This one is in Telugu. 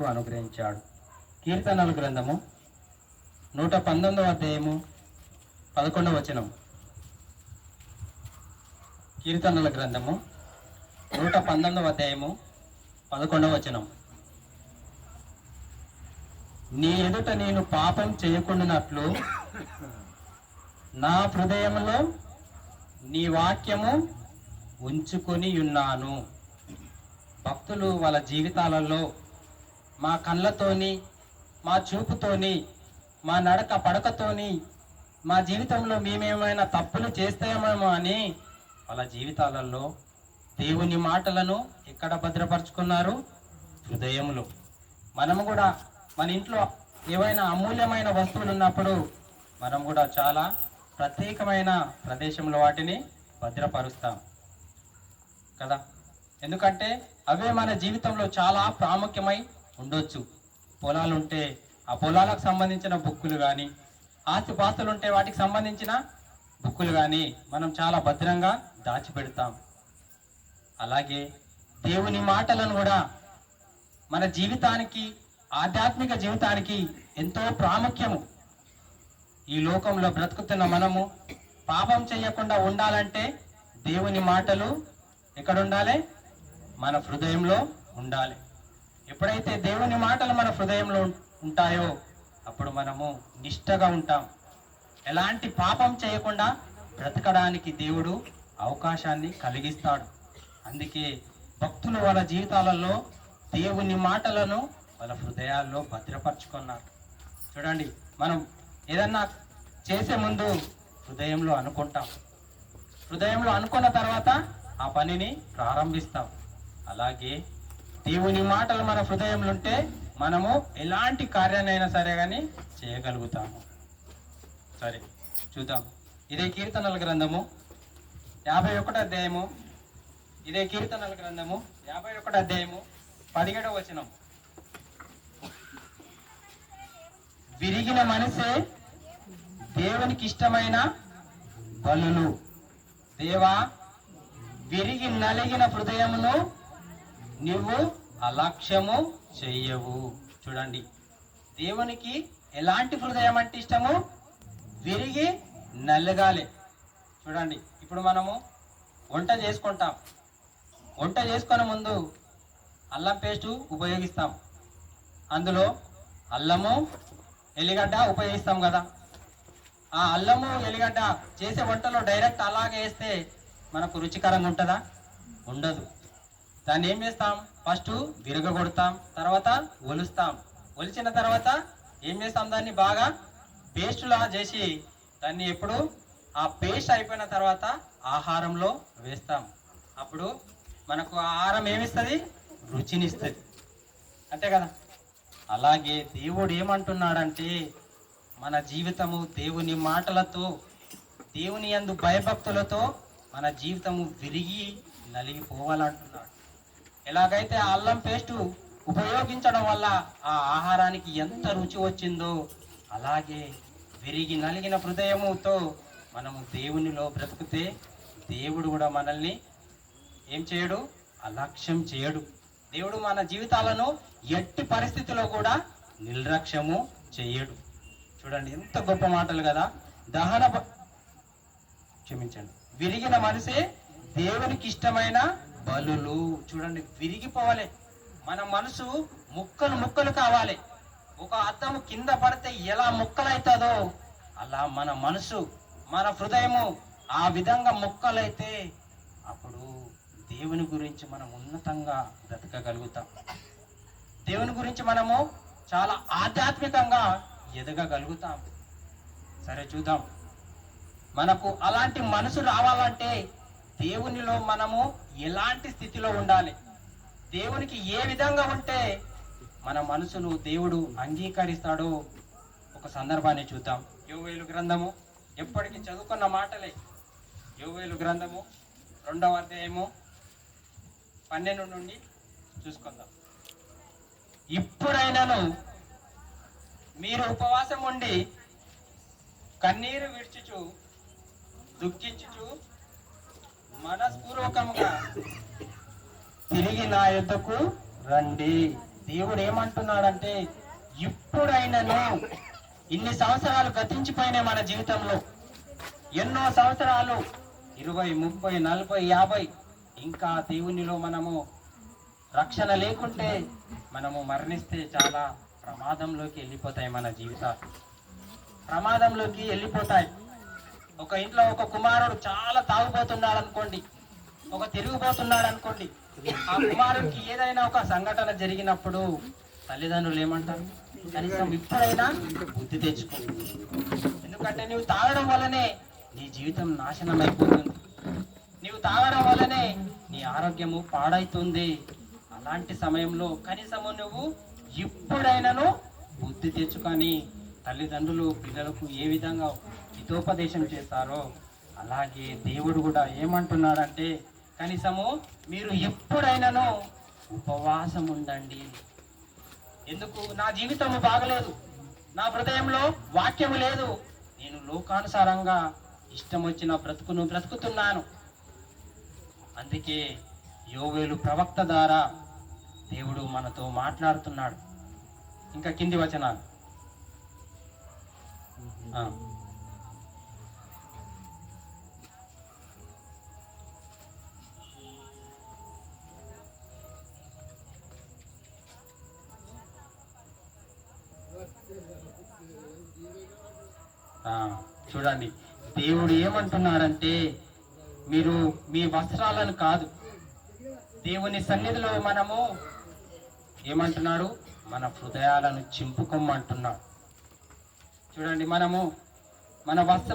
అనుగ్రహించాడు. కీర్తనల గ్రంథము నూట పంతొమ్మిదవ అధ్యాయము పదకొండవ వచనం. కీర్తనల గ్రంథము నూట పంతొమ్మిదవ అధ్యాయము పదకొండవ వచనం. నీ ఎదుట నేను పాపం చేయకుండానట్లు నా హృదయంలో నీ వాక్యము ఉంచుకొని ఉన్నాను. భక్తులు వాళ్ళ జీవితాలలో మా కళ్ళతోని మా చూపుతోని మా నడక పడకతోని మా జీవితంలో మేమేమైనా తప్పులు చేస్తామేమో అని వాళ్ళ జీవితాలలో దేవుని మాటలను ఎక్కడ భద్రపరుచుకున్నారు? హృదయములు. మనము కూడా మన ఇంట్లో ఏవైనా అమూల్యమైన వస్తువులు ఉన్నప్పుడు మనం కూడా చాలా ప్రత్యేకమైన ప్రదేశంలో వాటిని భద్రపరుస్తాం. కదా? ఎందుకంటే అవే మన జీవితంలో చాలా ప్రాముఖ్యమై ఉండొచ్చు. పొలాలు ఉంటే ఆ పొలాలకు సంబంధించిన బుక్కులు కానీ ఆస్తిపాస్తులు ఉంటే వాటికి సంబంధించిన బుక్కులు కానీ మనం చాలా భద్రంగా దాచిపెడతాం. అలాగే దేవుని మాటలను కూడా మన జీవితానికి ఆధ్యాత్మిక జీవితానికి ఎంతో ప్రాముఖ్యము. ఈ లోకంలో బ్రతుకుతున్న మనము పాపం చేయకుండా ఉండాలంటే దేవుని మాటలు ఎక్కడ ఉండాలి మన హృదయంలో ఉండాలి. ఎప్పుడైతే దేవుని మాటలు మన హృదయంలో ఉంటాయో అప్పుడు మనము నిష్టగా ఉంటాం. ఎలాంటి పాపం చేయకుండా బ్రతకడానికి దేవుడు అవకాశాన్ని కలిగిస్తాడు. అందుకే భక్తులు వాళ్ళ జీవితాలలో దేవుని మాటలను వాళ్ళ హృదయాల్లో భద్రపరచుకున్నారు. చూడండి మనం ఏదన్నా చేసే ముందు హృదయంలో అనుకుంటాం. హృదయంలో అనుకున్న తర్వాత ఆ పనిని ప్రారంభిస్తాం. అలాగే దేవుని మాటలు మన హృదయంలో ఉంటే మనము ఎలాంటి కార్యాన్నైనా సరే కానీ చేయగలుగుతాము. సరే చూద్దాం. ఇదే కీర్తనల గ్రంథము. యాభై ఒకటి అధ్యాయము. ఇదే కీర్తనల గ్రంథము. యాభై ఒకటి అధ్యాయము. పదిహేడవ వచనం. విరిగిన మనసే దేవునికి ఇష్టమైన బలులు. దేవా విరిగి నలిగిన హృదయమును నువ్వు అలక్ష్యము చెయ్యవు చూడండి. దేవునికి ఎలాంటి హృదయం అంటే ఇష్టము? విరిగి నలగాలి. చూడండి. ఇప్పుడు మనము వంట చేసుకుంటాం. వంట చేసుకునే ముందు అల్లం పేస్టు ఉపయోగిస్తాం. అందులో అల్లము ఎల్లిగడ్డ ఉపయోగిస్తాం కదా. ఆ అల్లము ఎల్లిగడ్డ చేసే వంటలో డైరెక్ట్ అలాగే వేస్తే మనకు రుచికరంగా ఉంటుందా? ఉండదు. దాన్ని ఏం చేస్తాం? ఫస్ట్ విరగగొడతాం తర్వాత ఒలుస్తాం. ఒలిచిన తర్వాత ఏం చేస్తాం దాన్ని? బాగా పేస్టులా చేసి దాన్ని ఎప్పుడు? ఆ పేస్ట్ అయిపోయిన తర్వాత ఆహారంలో వేస్తాం. అప్పుడు మనకు ఆహారం ఏమిస్తుంది? రుచినిస్తుంది. అంతే కదా? అలాగే దేవుడు ఏమంటున్నాడంటే మన జీవితము దేవుని మాటలతో దేవుని అందు భయభక్తులతో మన జీవితము విరిగి నలిగిపోవాలంటున్నాడు. ఎలాగైతే ఆ అల్లం పేస్టు ఉపయోగించడం వల్ల ఆ ఆహారానికి ఎంత రుచి వచ్చిందో అలాగే విరిగి నలిగిన హృదయముతో మనము దేవునిలో బ్రతికితే దేవుడు కూడా మనల్ని ఏం చేయడు? అలక్ష్యం చేయడు. దేవుడు మన జీవితాలను ఎట్టి పరిస్థితిలో కూడా నిర్లక్ష్యము చేయడు. చూడండి ఎంత గొప్ప మాటలు కదా. దహన క్షమించండి. విరిగిన మనసే దేవునికి ఇష్టమైన బలులు చూడండి విరిగిపోవాలి. మన మనసు ముక్కలు ముక్కలు కావాలి. ఒక అద్దము కింద పడితే ఎలా ముక్కలవుతుందో అలా మన మనసు మన హృదయము ఆ విధంగా ముక్కలైతే అప్పుడు దేవుని గురించి మనం ఉన్నతంగా బ్రతకగలుగుతాం. దేవుని గురించి మనము చాలా ఆధ్యాత్మికంగా ఎదగగలుగుతాం. సరే చూద్దాం. మనకు అలాంటి మనసు రావాలంటే దేవునిలో మనము ఎలాంటి స్థితిలో ఉండాలి? దేవునికి ఏ విధంగా ఉంటే మన మనసును దేవుడు అంగీకరిస్తాడో ఒక సందర్భాన్ని చూద్దాం. యోవేలు గ్రంథము ఎప్పటికీ చదువుకున్న మాటలే. యోవేలు గ్రంథము రెండవ అధ్యాయము పన్నెండు నుండి చూసుకుందాం. ఇప్పుడైనాను మీరు ఉపవాసం ఉండి కన్నీరు విడిచుచు దుఃఖించుచు మనస్పూర్వకముగా తిరిగి నా యొద్దకు రండి. దేవుడు ఏమంటున్నాడంటే ఇప్పుడైనను ఇన్ని సంవత్సరాలు గతించిపోయినాయి మన జీవితంలో. ఎన్నో సంవత్సరాలు ఇరవై ముప్పై నలభై యాభై ఇంకా దేవునిలో మనము రక్షణ లేకుంటే మనము మరణిస్తే చాలా ప్రమాదంలోకి వెళ్ళిపోతాయి మన జీవితాలు. ప్రమాదంలోకి వెళ్ళిపోతాయి. ఒక ఇంట్లో ఒక కుమారుడు చాలా తాగుపోతున్నాడు అనుకోండి ఒక తిరిగిపోతున్నాడు అనుకోండి ఆ కుమారుడికి ఏదైనా ఒక సంఘటన జరిగినప్పుడు తల్లిదండ్రులు ఏమంటారు? కనీసం ఇప్పుడైనా బుద్ధి తెచ్చుకో ఎందుకంటే నువ్వు తాగడం వల్లనే నీ జీవితం నాశనం అయిపోతుంది. నీవు తాగడం వల్లనే నీ ఆరోగ్యము పాడైతుంది. అలాంటి సమయంలో కనీసము నువ్వు ఇప్పుడైనాను బుద్ధి తెచ్చుకొని తల్లిదండ్రులు పిల్లలకు ఏ విధంగా హితోపదేశం చేస్తారో అలాగే దేవుడు కూడా ఏమంటున్నాడంటే కనీసము మీరు ఎప్పుడైనానో ఉపవాసం ఉండండి. ఎందుకు? నా జీవితము బాగలేదు. నా హృదయంలో వాక్యము లేదు. నేను లోకానుసారంగా ఇష్టం వచ్చిన బ్రతుకును బ్రతుకుతున్నాను. అందుకే యోవేలు ప్రవక్త ద్వారా దేవుడు మనతో మాట్లాడుతున్నాడు. ఇంకా కింది వచనాలు. చూడండి. దేవుడు ఏమంటున్నారంటే మీరు మీ వస్త్రాలను కాదు దేవుని సన్నిధిలో మనము ఏమంటున్నాడు? మన హృదయాలను చింపుకోమంటున్నాడు. చూడండి మనము మన వస్త్ర